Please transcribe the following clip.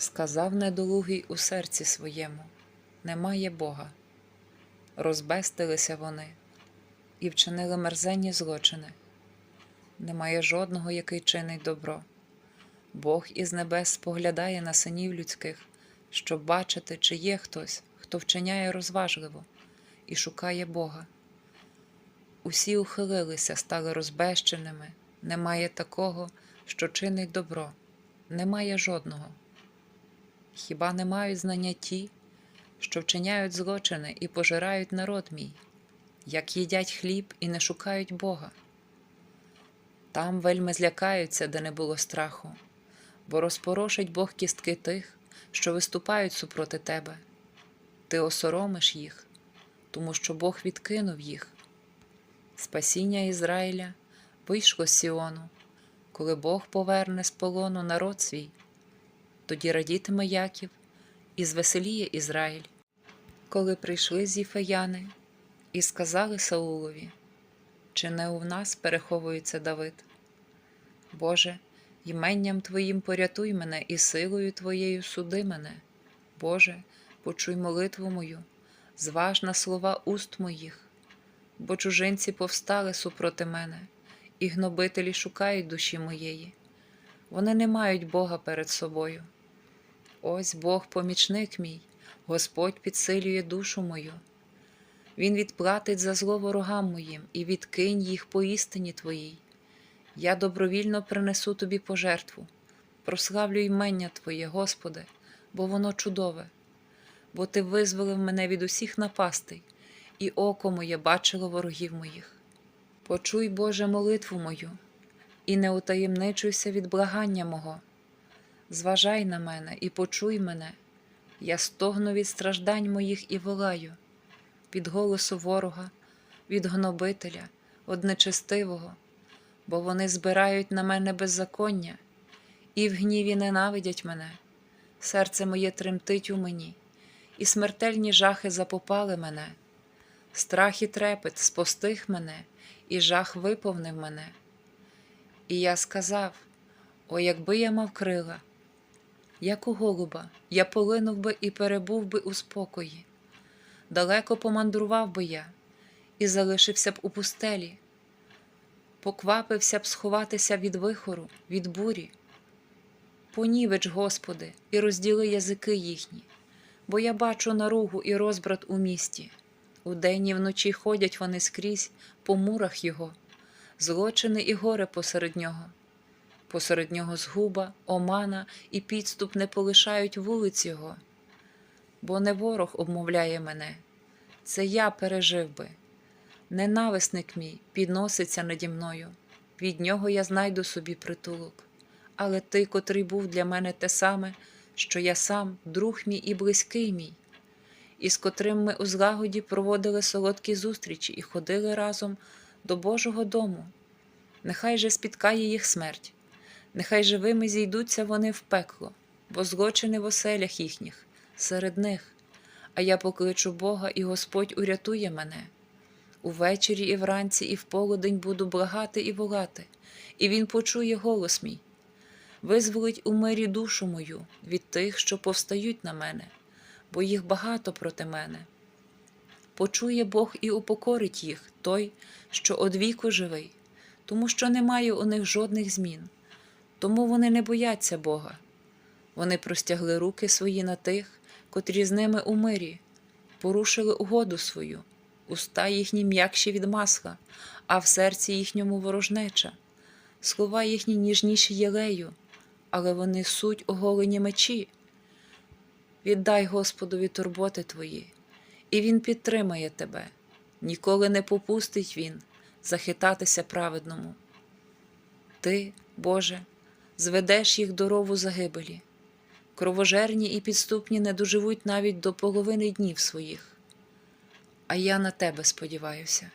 Сказав недолугий у серці своєму немає Бога. Розбестилися вони і вчинили мерзенні злочини. Немає жодного, який чинить добро. Бог із небес споглядає на синів людських, щоб бачити, чи є хтось, хто вчиняє розважливо і шукає Бога. Усі ухилилися, стали розбещеними, немає такого, що чинить добро, немає жодного. Хіба не мають знання ті, що вчиняють злочини і пожирають народ мій, як їдять хліб і не шукають Бога? Там вельми злякаються, де не було страху, бо розпорошить Бог кістки тих, що виступають супроти тебе. Ти осоромиш їх, тому що Бог відкинув їх. Спасіння Ізраїля вийшло з Сіону, коли Бог поверне з полону народ свій, тоді радітиме Яків і звеселіє Ізраїль. Коли прийшли зіфеяни і сказали Саулові, чи не у нас переховується Давид? Боже, іменням Твоїм порятуй мене і силою Твоєю суди мене. Боже, почуй молитву мою, зваж на слова уст моїх, бо чужинці повстали супроти мене, і гнобителі шукають душі моєї. Вони не мають Бога перед собою. Ось Бог помічник мій, Господь підсилює душу мою. Він відплатить за зло ворогам моїм і відкинь їх по істині Твоїй. Я добровільно принесу тобі пожертву, прославлю ймення Твоє, Господи, бо воно чудове, бо Ти визволив мене від усіх напастей, і око моє бачило ворогів моїх. Почуй, Боже, молитву мою, і не утаємничуйся від благання мого. Зважай на мене і почуй мене, я стогну від страждань моїх і волаю, від голосу ворога, від гнобителя, од нечестивого, бо вони збирають на мене беззаконня, і в гніві ненавидять мене. Серце моє тремтить у мені, і смертельні жахи запопали мене. Страх і трепет спостиг мене, і жах виповнив мене. І я сказав: О, якби я мав крила, як у голуба, я полинув би і перебув би у спокої. Далеко помандрував би я і залишився б у пустелі, поквапився б сховатися від вихору, від бурі. Понівеч, Господи, і розділи язики їхні, бо я бачу наругу і розбрат у місті. Удень і вночі ходять вони скрізь по мурах його, злочини і горе посеред нього. Посеред нього згуба, омана і підступ не полишають вулиць його. Бо не ворог обмовляє мене, це я пережив би. Ненависник мій підноситься наді мною, від нього я знайду собі притулок. Але ти, котрий був для мене те саме, що я сам, друг мій і близький мій, і з котрим ми у злагоді проводили солодкі зустрічі і ходили разом до Божого дому. Нехай же спіткає їх смерть, нехай живими зійдуться вони в пекло, бо злочини в оселях їхніх, серед них, а я покличу Бога, і Господь урятує мене. Увечері і вранці, і в полудень буду благати і волати, і Він почує голос мій. Визволить у мирі душу мою від тих, що повстають на мене, бо їх багато проти мене. Почує Бог і упокорить їх, той, що одвіку живий, тому що немає у них жодних змін, тому вони не бояться Бога. Вони простягли руки свої на тих, котрі з ними у мирі, порушили угоду свою, уста їхні м'якші від масла, а в серці їхньому ворожнеча, слова їхні ніжніші єлею, але вони суть оголені мечі. Віддай Господові турботи твої, і Він підтримає тебе, ніколи не попустить Він захитатися праведному. Ти, Боже, зведеш їх до рову загибелі, кровожерні і підступні не доживуть навіть до половини днів своїх. А я на тебе сподіваюся.